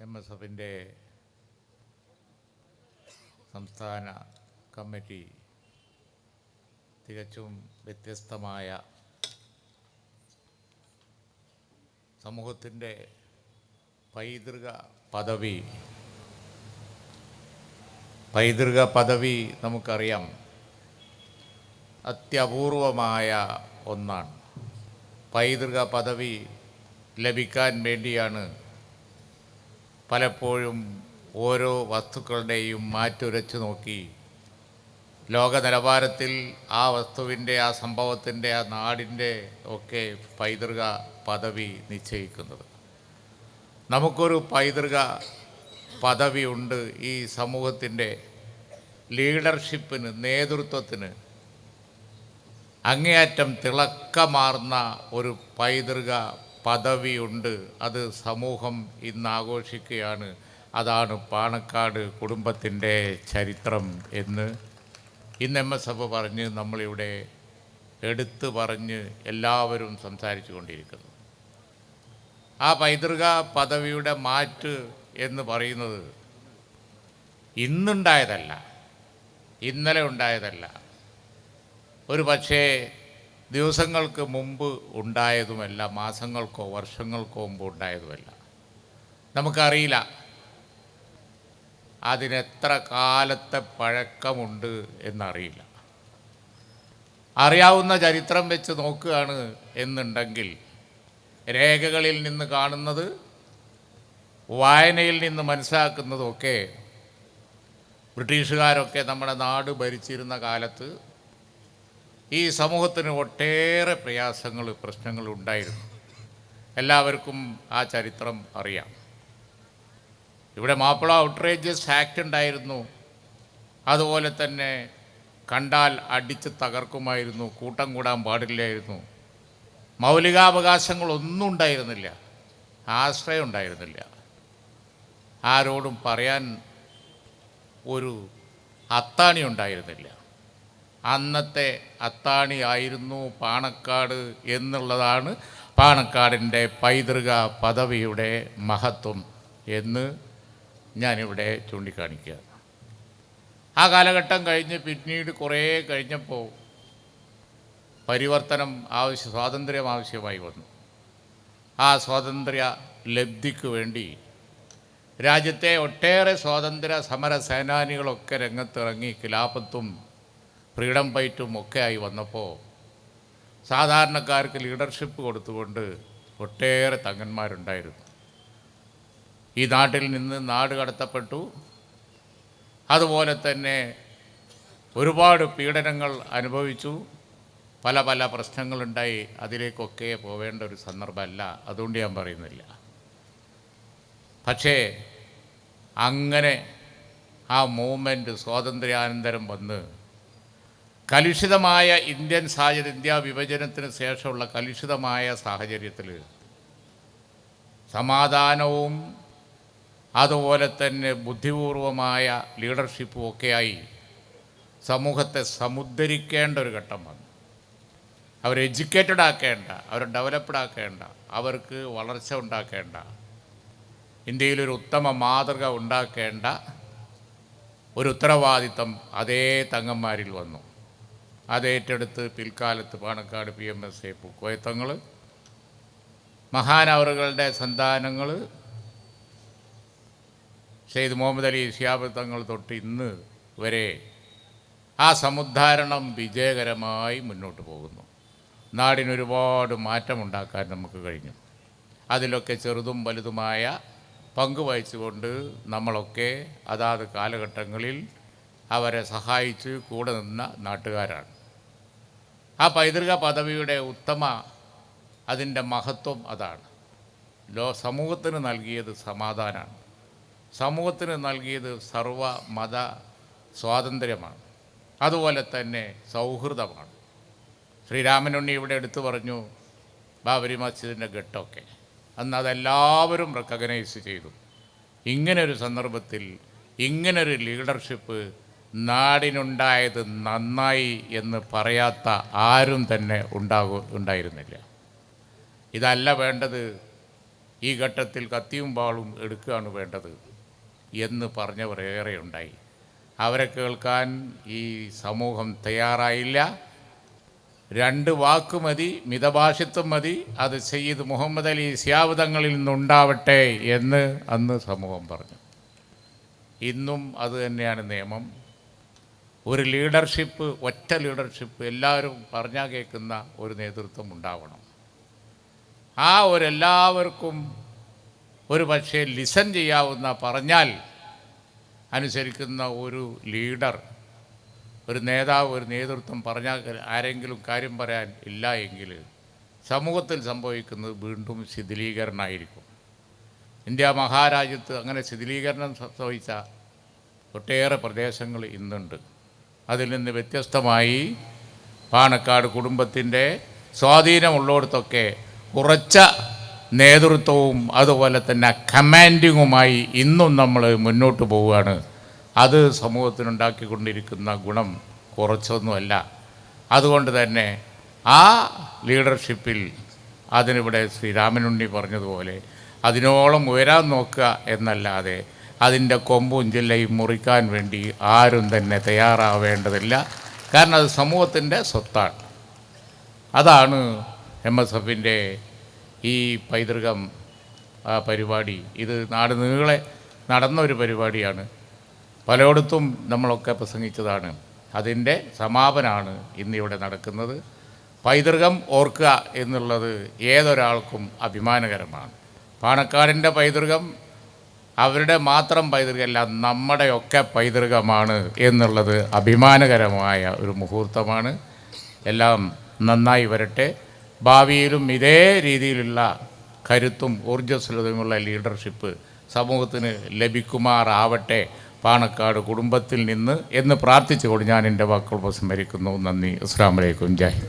M S എഫിന്റെ സംസ്ഥാന committee തികച്ചും വ്യത്യസ്തമായ സമൂഹത്തിന്റെ പൈതൃക പദവി പൈതൃക പദവി നമുക്കറിയാം. അത്യപൂർവമായ ഒന്നാണ്. പൈതൃക പദവി ലഭിക്കാൻ വേണ്ടിയാണ് പലപ്പോഴും ഓരോ വസ്തുക്കളുടെയും മാറ്റുരച്ചു നോക്കി ലോക നിലവാരത്തിൽ ആ വസ്തുവിന്റെ ആ സംഭവത്തിന്റെ ആ നാടിന്റെ ഒക്കെ പൈതൃക പദവി നിശ്ചയിക്കുന്നത്. നമുക്കൊരു പൈതൃക പദവി ഉണ്ട് ഈ സമൂഹത്തിന്റെ ലീഡർഷിപ്പിന് നേതൃത്വത്തിന്. അങ്ങേയറ്റം തിളക്കമാർന്ന ഒരു പൈതൃക പദവിയുണ്ട്. അത് സമൂഹം ഇന്ന് ആഘോഷിക്കുകയാണ് അതാണ് പാണക്കാട് കുടുംബത്തിന്റെ ചരിത്രം എന്ന് ഇന്ന് എം എസ് എഫ് പറഞ്ഞ് നമ്മളിവിടെ എടുത്തു പറഞ്ഞ് എല്ലാവരും സംസാരിച്ചു കൊണ്ടിരിക്കുന്നു. ആ പൈതൃക പദവിയുടെ മാറ്റ് എന്ന് പറയുന്നത് ഇന്നുണ്ടായതല്ല. ഇന്നലെ ഉണ്ടായതല്ല. ഒരു പക്ഷേ ദിവസങ്ങൾക്ക് മുമ്പ് ഉണ്ടായതുമല്ല മാസങ്ങൾക്കോ വർഷങ്ങൾക്കോ മുമ്പ് ഉണ്ടായതുമല്ല. നമുക്കറിയില്ല അതിനെത്ര കാലത്തെ പഴക്കമുണ്ട് എന്നറിയില്ല. അറിയാവുന്ന ചരിത്രം വെച്ച് നോക്കുകയാണ് എന്നുണ്ടെങ്കിൽ രേഖകളിൽ നിന്ന് കാണുന്നത് വായനയിൽ നിന്ന് മനസ്സിലാക്കുന്നതൊക്കെ ബ്രിട്ടീഷുകാരൊക്കെ നമ്മുടെ നാട് ഭരിച്ചിരുന്ന കാലത്ത് ഈ സമൂഹത്തിന് ഒട്ടേറെ പ്രയാസങ്ങൾ പ്രശ്നങ്ങൾ ഉണ്ടായിരുന്നു. എല്ലാവർക്കും ആ ചരിത്രം അറിയാം. ഇവിടെ മാപ്പിള ഔട്ട്റേജസ് ആക്ട് ഉണ്ടായിരുന്നു. അതുപോലെ തന്നെ കണ്ടാൽ അടിച്ച് തകർക്കുമായിരുന്നു കൂട്ടം കൂടാൻ പാടില്ലായിരുന്നു. മൗലികാവകാശങ്ങളൊന്നും ഉണ്ടായിരുന്നില്ല ആശ്രയം ഉണ്ടായിരുന്നില്ല. ആരോടും പറയാൻ ഒരു അത്താണി ഉണ്ടായിരുന്നില്ല. അന്നത്തെ അത്താണി ആയിരുന്നു പാണക്കാട് എന്നുള്ളതാണ് പാണക്കാടിന്റെ പൈതൃക പദവിയുടെ മഹത്വം എന്ന് ഞാനിവിടെ ചൂണ്ടിക്കാണിക്കുക. ആ കാലഘട്ടം കഴിഞ്ഞ് പിന്നീട് കുറേ കഴിഞ്ഞപ്പോൾ പരിവർത്തനം ആവശ്യ സ്വാതന്ത്ര്യം ആവശ്യമായി വന്നു. ആ സ്വാതന്ത്ര്യ ലബ്ധിക്ക് വേണ്ടി രാജ്യത്തെ ഒട്ടേറെ സ്വാതന്ത്ര്യ സമര സേനാനികളൊക്കെ രംഗത്തിറങ്ങി ഖിലാഫത്തും ഫ്രീഡം ഫൈറ്റും ഒക്കെയായി വന്നപ്പോൾ സാധാരണക്കാർക്ക് ലീഡർഷിപ്പ് കൊടുത്തുകൊണ്ട് ഒട്ടേറെ തങ്ങന്മാരുണ്ടായിരുന്നു ഈ നാട്ടിൽ നിന്ന് നാട് കടത്തപ്പെട്ടു. അതുപോലെ തന്നെ ഒരുപാട് പീഡനങ്ങൾ അനുഭവിച്ചു. പല പല പ്രശ്നങ്ങളുണ്ടായി. അതിലേക്കൊക്കെ പോവേണ്ട ഒരു സന്ദർഭമല്ല. അതുകൊണ്ട് ഞാൻ പറയുന്നില്ല. പക്ഷേ അങ്ങനെ ആ മൂവ്മെന്റ് സ്വാതന്ത്ര്യാനന്തരം വന്ന് കലുഷിതമായ ഇന്ത്യൻ സാഹചര്യം ഇന്ത്യ വിഭജനത്തിന് ശേഷമുള്ള കലുഷിതമായ സാഹചര്യത്തിൽ സമാധാനവും അതുപോലെ തന്നെ ബുദ്ധിപൂർവമായ ലീഡർഷിപ്പും ഒക്കെയായി സമൂഹത്തെ സമുദ്ധരിക്കേണ്ട ഒരു ഘട്ടം വന്നു. അവർ എഡ്യൂക്കേറ്റഡ് ആക്കേണ്ട അവർ ഡെവലപ്ഡ് ആക്കേണ്ട അവർക്ക് വളർച്ച ഉണ്ടാക്കേണ്ട ഇന്ത്യയിലൊരു ഉത്തമ മാതൃക ഉണ്ടാക്കേണ്ട ഒരു ഉത്തരവാദിത്തം അതേ തങ്ങന്മാരിൽ വന്നു. അതേറ്റെടുത്ത് പിൽക്കാലത്ത് Panakkad P M S A പൂക്കോയത്തങ്ങൾ മഹാനവറുകളുടെ സന്താനങ്ങൾ സെയ്ദ് മുഹമ്മദ് അലി ഷിയാബ് തങ്ങൾ തൊട്ട് ഇന്ന് വരെ ആ സമുദ്ധാരണം വിജയകരമായി മുന്നോട്ട് പോകുന്നു. നാടിനൊരുപാട് മാറ്റമുണ്ടാക്കാൻ നമുക്ക് കഴിഞ്ഞു. അതിലൊക്കെ ചെറുതും വലുതുമായ പങ്ക് വഹിച്ചുകൊണ്ട് നമ്മളൊക്കെ അതാത് കാലഘട്ടങ്ങളിൽ അവരെ സഹായിച്ച് കൂടെ നിന്ന നാട്ടുകാരാണ്. ആ പൈതൃക പദവിയുടെ ഉത്തമ അതിന്റെ മഹത്വം അതാണ്. ലോ സമൂഹത്തിന് നൽകിയത് സമാധാനമാണ് സമൂഹത്തിന് നൽകിയത് സർവ മത സ്വാതന്ത്ര്യമാണ്. അതുപോലെ തന്നെ സൗഹൃദമാണ്. ശ്രീരാമനുണ്ണി ഇവിടെ എടുത്തു പറഞ്ഞു ബാബരി മസ്ജിദിന്റെ ഘട്ടമൊക്കെ. അന്ന് അതെല്ലാവരും റെക്കഗ്നൈസ് ചെയ്തു. ഇങ്ങനൊരു സന്ദർഭത്തിൽ ഇങ്ങനൊരു ലീഡർഷിപ്പ് നാടിനുണ്ടായത് നന്നായി എന്ന് പറയാത്ത ആരും തന്നെ ഉണ്ടാകു ഉണ്ടായിരുന്നില്ല. ഇതല്ല വേണ്ടത്. ഈ ഘട്ടത്തിൽ കത്തിയും പാളും എടുക്കുകയാണ് വേണ്ടത് എന്ന് പറഞ്ഞവർ ഏറെ ഉണ്ടായി അവരെ കേൾക്കാൻ ഈ സമൂഹം തയ്യാറായില്ല. രണ്ട് വാക്ക് മതി മിതഭാഷിത്വം മതി അത് സയ്യിദ് മുഹമ്മദ് അലി സിയാവതങ്ങളിൽ നിന്നുണ്ടാവട്ടെ എന്ന് അന്ന് സമൂഹം പറഞ്ഞു. ഇന്നും അത് തന്നെയാണ് നിയമം. ഒരു ലീഡർഷിപ്പ് ഒറ്റ ലീഡർഷിപ്പ് എല്ലാവരും പറഞ്ഞാൽ കേൾക്കുന്ന ഒരു നേതൃത്വം ഉണ്ടാവണം. ആ ഒരു എല്ലാവർക്കും ഒരു പക്ഷേ ലിസൺ ചെയ്യാവുന്ന പറഞ്ഞാൽ അനുസരിക്കുന്ന ഒരു ലീഡർ ഒരു നേതാവ് ഒരു നേതൃത്വം പറഞ്ഞാൽ ആരെങ്കിലും കാര്യം പറയാൻ ഇല്ല എങ്കിൽ സമൂഹത്തിൽ സംഭവിക്കുന്നത് വീണ്ടും ശിഥിലീകരണമായിരിക്കും. ഇന്ത്യ മഹാരാജ്യത്ത് അങ്ങനെ ശിഥിലീകരണം സംഭവിച്ച ഒട്ടേറെ പ്രദേശങ്ങൾ ഇന്നുണ്ട്. അതിൽ നിന്ന് വ്യത്യസ്തമായി പാണക്കാട് കുടുംബത്തിന്റെ സ്വാധീനമുള്ളിടത്തൊക്കെ ഉറച്ച നേതൃത്വവും അതുപോലെ തന്നെ കമാൻഡിങ്ങുമായി ഇന്നും നമ്മൾ മുന്നോട്ട് പോവുകയാണ്. അത് സമൂഹത്തിനുണ്ടാക്കിക്കൊണ്ടിരിക്കുന്ന ഗുണം കുറച്ചൊന്നുമല്ല. അതുകൊണ്ട് തന്നെ ആ ലീഡർഷിപ്പിൽ അതിനിവിടെ ശ്രീരാമനുണ്ണി പറഞ്ഞതുപോലെ അതിനോളം ഉയരാൻ നോക്കുക എന്നല്ലാതെ അതിന്റെ കൊമ്പും ജില്ലയും മുറിക്കാൻ വേണ്ടി ആരും തന്നെ തയ്യാറാവേണ്ടതില്ല. കാരണം അത് സമൂഹത്തിന്റെ സ്വത്താണ്. അതാണ് എം എസ് എഫിന്റെ ഈ പൈതൃകം പരിപാടി. ഇത് നാട് നീളെ നടന്ന ഒരു പരിപാടിയാണ്. പലയിടത്തും നമ്മളൊക്കെ പ്രസംഗിച്ചതാണ്. അതിന്റെ സമാപനമാണ് ഇന്നിവിടെ നടക്കുന്നത്. പൈതൃകം ഓർക്കുക എന്നുള്ളത് ഏതൊരാൾക്കും അഭിമാനകരമാണ്. പാണക്കാടിന്റെ പൈതൃകം അവരുടെ മാത്രം പൈതൃകമല്ല നമ്മുടെയൊക്കെ പൈതൃകമാണ് എന്നുള്ളത് അഭിമാനകരമായ ഒരു മുഹൂർത്തമാണ്. എല്ലാം നന്നായി വരട്ടെ. ഭാവിയിലും ഇതേ രീതിയിലുള്ള കരുത്തും ഊർജസ്വലതയുമുള്ള ലീഡർഷിപ്പ് സമൂഹത്തിന് ലഭിക്കുമാറാവട്ടെ. പാണക്കാട് കുടുംബത്തിൽ നിന്ന് എന്ന് പ്രാർത്ഥിച്ചുകൊണ്ട് ഞാൻ എന്റെ വാക്കുകൾ ഉപസംഹരിക്കുന്നു. നന്ദി. അസ്സാം വലൈക്കും ജയ്